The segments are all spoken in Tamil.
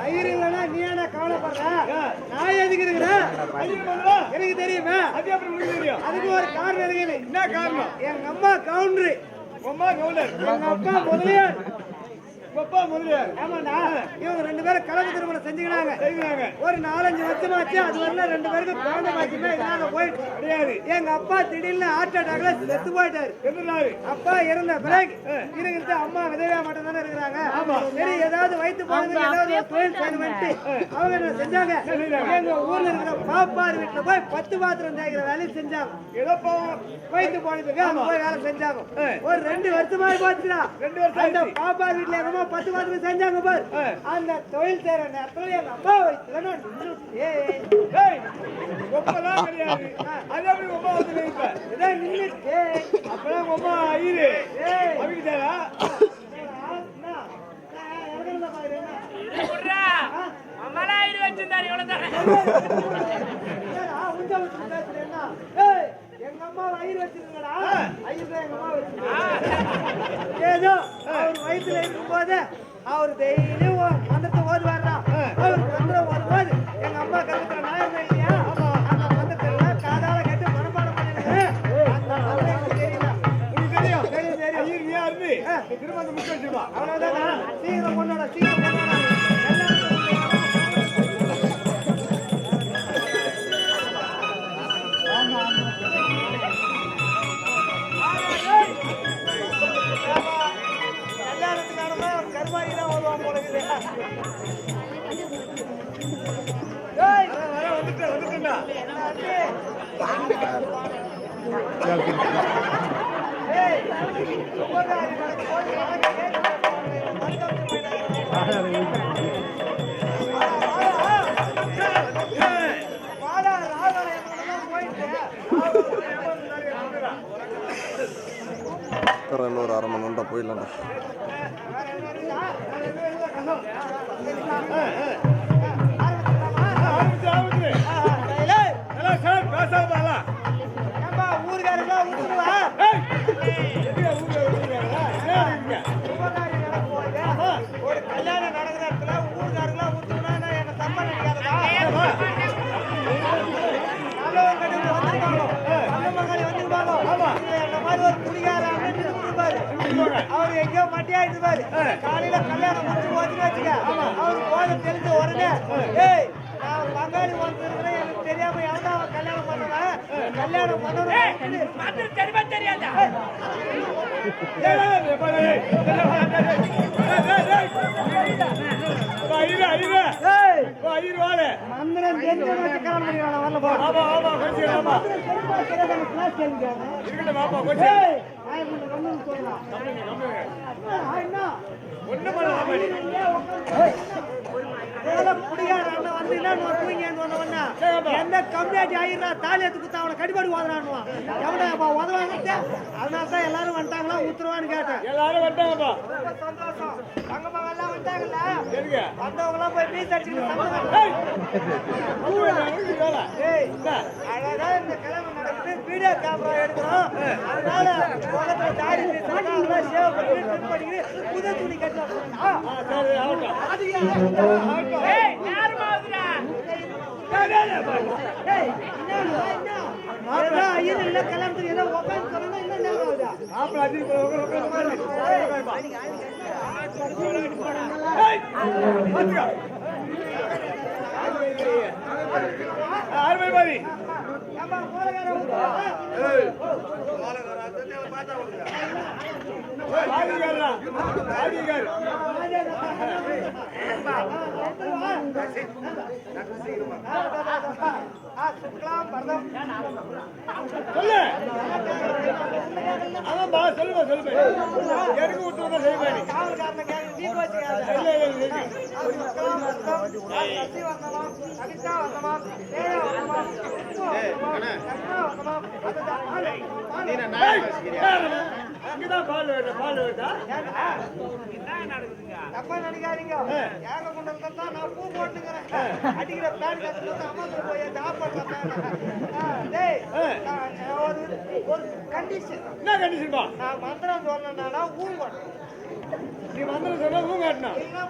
ஐயர் இல்லைன்னா நீ ஏன்டா கவலைப்படுற நான் எதுக்கு இருக்கிறேன் எனக்கு தெரியுமே தெரியும் அதுக்கு ஒரு காரணம் இருக்குது என்ன காரணம் எங்க அம்மா கவுண்டரு. அம்மா கவுண்டர் எங்க அப்பா முதலியார் அப்பா முதலியார் ஆமாண்டா இவங்க ரெண்டு பேரும் கலப்பு திருமணம் செஞ்சுக்கிறாங்க ஒரு நாலஞ்சு வருஷமாச்சு அது வரல ரெண்டு பேருக்கும் குழந்தை பாக்கியமே போயிட்டு கிடையாது. எங்க அப்பா திடீர்னு ஹார்ட் அட்டாக்ல செத்து போயிட்டாரு. எதிர்னாரு அப்பா இருந்த பிறகு இருக்கிறது அம்மா விதவையா மட்டும் தானே இருக்கிறாங்க. சரி ஏதாவது வயிற்று ஏதாவது தொழில் செய்யணும்ட்டு அவங்க என்ன செஞ்சாங்க? எங்க ஊர்ல இருக்கிற பாப்பார் வீட்டுல போய் பத்து பாத்திரம் தேய்க்கிற வேலையை செஞ்சாங்க. ஏதோ பாவம். வயிற்று போனதுக்கு அவங்க போய் வேலை செஞ்சாங்க. ஒரு ரெண்டு வருஷமா போச்சுடா. ரெண்டு வருஷம் அந்த பாப்பார் வீட்டுல எங்க அம்மா பத்து பாத்திரம் செஞ்சாங்க பாரு அந்த தொழில் செய்யற நேரத்துல எங்க அம்மா வயிற்றுல நான் ஒப்பதான் கிடையாது அது எப்படி ஒப்பா வந்து நினைப்ப இதான் நின்னுட்டேன். அப்பதான் ஒப்பா ஐயரு என்ன? அம்மலாயிரம் வச்சிருந்தாரு இவ்வளவு தானே என்னடா, உஞ்ச வச்சு பேசுறேன்னா? ஏய், எங்க அம்மா வயிறு வச்சிருக்கடா எங்க அம்மா வச்சிருக்காங்க. ஏதோ அவர் வயிற்றுல இருக்கும்போது அவர் டெய்லி மந்திரத்தை ஓதுவாரா அவர் மந்திரம் எங்க அம்மா கத்துக்கிற நாயம் இல்லையா? அந்த மந்திரத்தை எல்லாம் காதால கேட்டு மனப்பாடம் பண்ணிருக்கேன் அந்த மந்திரம் எனக்கு தெரியல. உனக்கு தெரியும். தெரியும் தெரியும் நீ யாரு நீ திரும்ப வச்சிருப்பா. அவ்வளவுதான் சீக்கிரம் கொண்டாட சீக்கிரம் இன்னொரு அரை மணி நேரம் போயிடலாம்டா அவர் எங்கேயோ மட்டியாயிட்டு பாரு காலையில கல்யாணம் முடிச்சு போச்சுன்னு வச்சுக்க அவர் போத தெரிஞ்ச உடனே ஏய் நான் பங்காளி வந்துருக்கிறேன் எனக்கு தெரியாம எவன்டா அவன் கல்யாணம் பண்ணுவேன் கல்யாணம் பண்ணணும் தெரியுமா தெரியாதா மந்திரம் தெரிஞ்சு கல்யாணம் வரல போ தெரியுமா தெரியாத கிளாஸ் கேள்வி ஏய் நான் எந்த கம்யூனிட்டி ஆயிரா தாலி எடுத்து குத்தா அவனை கடிபாடி ஓதுறானுவான் எவனை உதவாங்க அதனால தான் எல்லாரும் வந்துட்டாங்களா உத்தரவான்னு கேட்டேன் எல்லாரும் வந்தாங்கப்பா சந்தோஷம் எல்லாம் வந்துட்டாங்கல்ல போய் பீஸ் அடிச்சுட்டு அழகா வீடியோ கேமரா எடுக்கிறோம் அதனால முகத்துல தாடி அதெல்லாம் சேவ் பண்ணி ட்ரிப் பண்ணிக்கிட்டு புது துணி கட்டலாம் ஐயர் இல்ல கிளம்புறது ஏதோ உட்காந்து இன்னும் நேரம் ஆகுதா பாவி. ஏம்பா, சொல்லுங்க ஊத்துறா? எனக்கு விட்டு செய்வேன் இல்ல, இல்ல, அங்கதான் பால் பால் என்ன நடக்குதுங்க தப்பா நினைக்காதீங்க ஏக கொண்டு தான் நான் பூ போட்டுக்கிறேன் அடிக்கிற பேன் கத்துல அம்மா போய் ஜாப் பண்றேன் டேய் ஒரு ஒரு கண்டிஷன் என்ன கண்டிஷன்பா நான் மந்திரம் சொன்னா ஊங்கணும் நீ மந்திரம் சொன்னா ஊ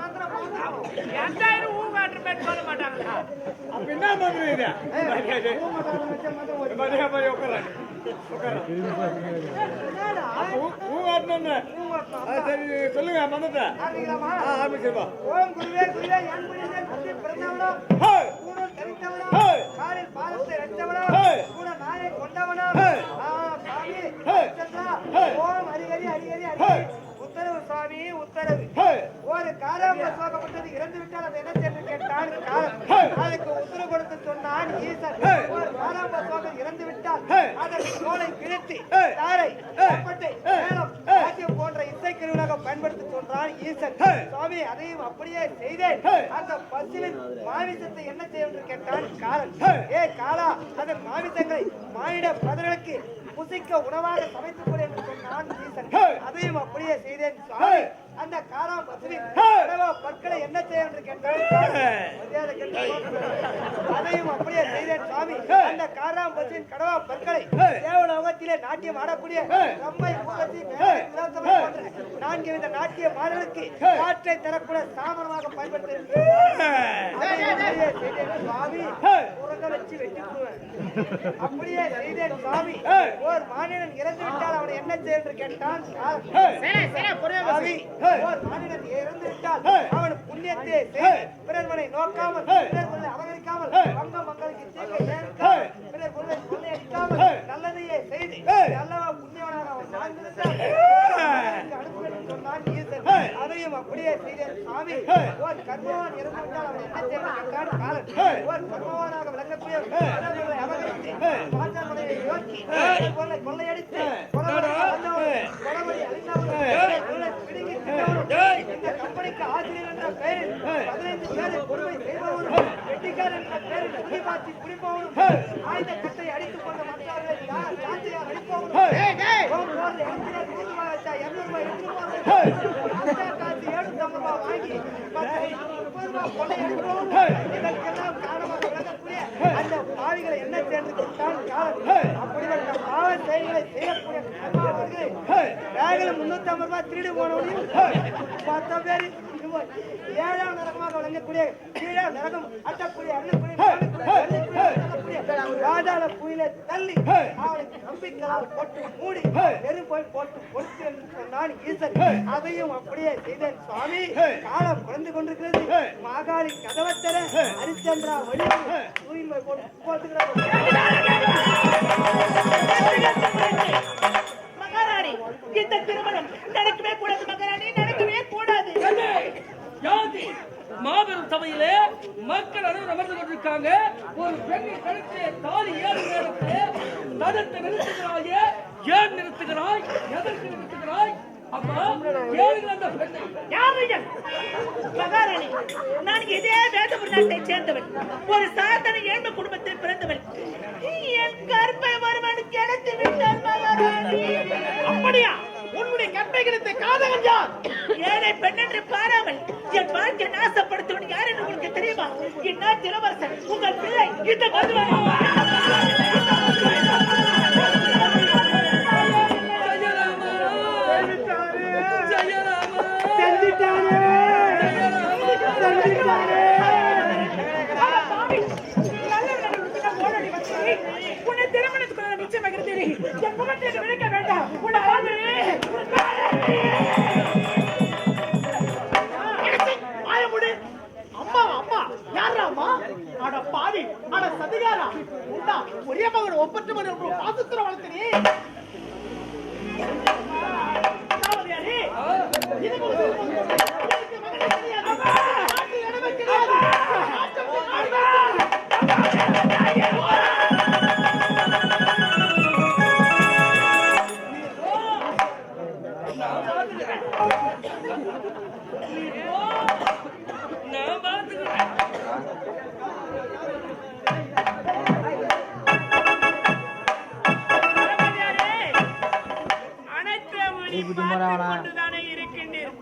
மந்திரம் எந்தாயிரம் ஊ மாட்டாங்களா? அப்ப என்ன மந்திரம் இது? ஊங்கணும் வச்ச சொல்லுங்க மந்திரத்தை ஆரம்பிக்கலாமா ஓம் குருவே குருவே என் குருவே குருவே பிறந்தவனோ ஹே காலில் பாதத்தை ரச்சவனோ கூட நாயை கொண்டவனோ சாமி ஓம் ஹரிஹரி ஹரிஹரி ஹே. உத்தரவு ஒரு காராம்ப சோகப்பட்டது இறந்து விட்டால் அது என்ன செய்து கேட்டான். அதுக்கு உத்தரவு கொடுத்து சொன்னான் ஈசன். ஒரு காராம்ப சோகம் இறந்து விட்டால். அதற்கு தோலை ஹே. தாரை. தப்பட்டை போன்ற இசை கருவியாக பயன்படுத்தி சொன்னான் ஈசன். சுவாமி அதையும் அப்படியே செய்தேன். அந்த பசுவின் மாமிசத்தை என்ன செய்யும் என்று கேட்டான் காலன். ஏ காலா அதன் மாமிசங்களை மானிட பதர்களுக்கு புசிக்க உணவாக சமைத்துக் கொடு ஈசன். அதையும் அப்படியே செய்தேன். சுவாமி அந்த காரா பசுவின் பற்களை என்ன போகிறது. அதையும் அப்படியே செய்தேன் சுவாமி. அந்த காராம் பசுவின் கடவா பற்களை. தேவலோகத்திலே நாட்டியம் ஆடக்கூடிய. போன்ற நான்கு வித நாட்டிய மாடலுக்கு. காற்றை தரக்கூடிய சாமரமாக பயன்படுத்தி சுவாமி உறங்க வச்சு வெட்டி விடுவேன். அப்படியே செய்தேன் சுவாமி ஹே. ஒரு மாநிலன் இறந்து விட்டால் அவனை என்ன செய்ய என்று கேட்டான். ஒரு மாநிலன் இறந்து விட்டால். அவன் புண்ணியத்தை பிறர்மனை நோக்காமல். பிறர் அபகரிக்காமல் ஹே. வங்க மக்களுக்கு தீங்கு. நேர்க்காமல் பிறர் கொள்ளையடிக்காமல். நல்லதையே செய்து ஹே. நல்லவா புண்ணியவனாக அவன் வாழ்ந்திருந்தால் அதையும் அப்படியே செய்தேன். சுவாமி ஹே. ஒரு கர்மவான் இறந்து விட்டால் அவன் என்ன செய்வான் ஹே. ஒரு கர்மவானாக விளங்கக்கூடிய அபகரித்து. பாஞ்சாமலையை. பிறர் பொருளை கொள்ளையடித்து. இந்த கம்பெனிக்கு ஆசிரியர் என்ற பெயரில். பதினைந்து பேரை கொடுமை என்ற பெயரில். ஆயுத கட்டை அடித்துக் கொண்ட மற்றவர்களை ரூபாய் இருநூறு ரூபாய் எடுத்துட்டு இதற்கெல்லாம் காரணமாக விளங்கக்கூடிய அந்த பாவிகளை என்ன சேர்ந்து ஹே. காலம் அப்படிப்பட்ட பாவ செயல்களை செய்யக்கூடிய கர்மாவர்களை ஹே. பேக்ல முன்னூத்தி ஐம்பது ரூபாய் திருடி போனவனையும் பத்து பேர் ஏழாம் நரகமாக விளங்கக்கூடிய கீழாம் நரகம் அட்டக்கூடிய அண்ணக்கூடிய ராஜால குயில தள்ளி. அவனுக்கு நம்பிக்கையால் போட்டு மூடி. நெருப்போய் போட்டு கொடுத்து என்று சொன்னான் ஈசன். அதையும் அப்படியே செய்தேன் சுவாமி. காலம் குறைந்து கொண்டிருக்கிறது. மாகாளி கதவத்தர. ஹரிச்சந்திரா வழி. தூய்மை போட்டு போட்டுக்கிறார் மகாராணி இந்த திருமணம் நடக்கவே கூடாது மகாராணி நடக்கவே கூடாது மாபெரும் சபையிலே மக்கள் அனைவரும் அமர்ந்து கொண்டிருக்காங்க. ஒரு பெண்ணை கழுத்தை தாலி ஏறு நேரத்தை தடுத்து நிறுத்துகிறாயே. ஏன் நிறுத்துகிறாய்? எதற்கு நிறுத்துகிறாய்? அப்பா கேளுங்கள் அந்த பெண்ணை. யாரையன் மகாராணி நான் இதே வேதபுரி நாட்டை சேர்ந்தவன். ஒரு சாதாரண ஏழ்மை குடும்பத்தில் பிறந்தவன். என் கற்பை ஒருவன் கிடைத்து விட்டான் மகாராணி. அப்படியா? உன்னுடைய கற்பைகளுக்கு காதகன் யார்? ஏழை பெண் என்று பாராமல் என் வாழ்க்கை நாசப்படுத்தவன் யார் என்று உங்களுக்கு தெரியுமா? என்ன திலவரசன் உங்கள் பிள்ளை இந்த மதுவன் உன்னை திருமணத்துக்கு நிச்சயமாக தெரியும் என் முகத்தை விளக்க ஒரே மகன் ஒப்பற்ற மகன் பாசத்திர வளர்த்தனே காவலியாரே இது குட்டி போறானா இருக்கின்றீர்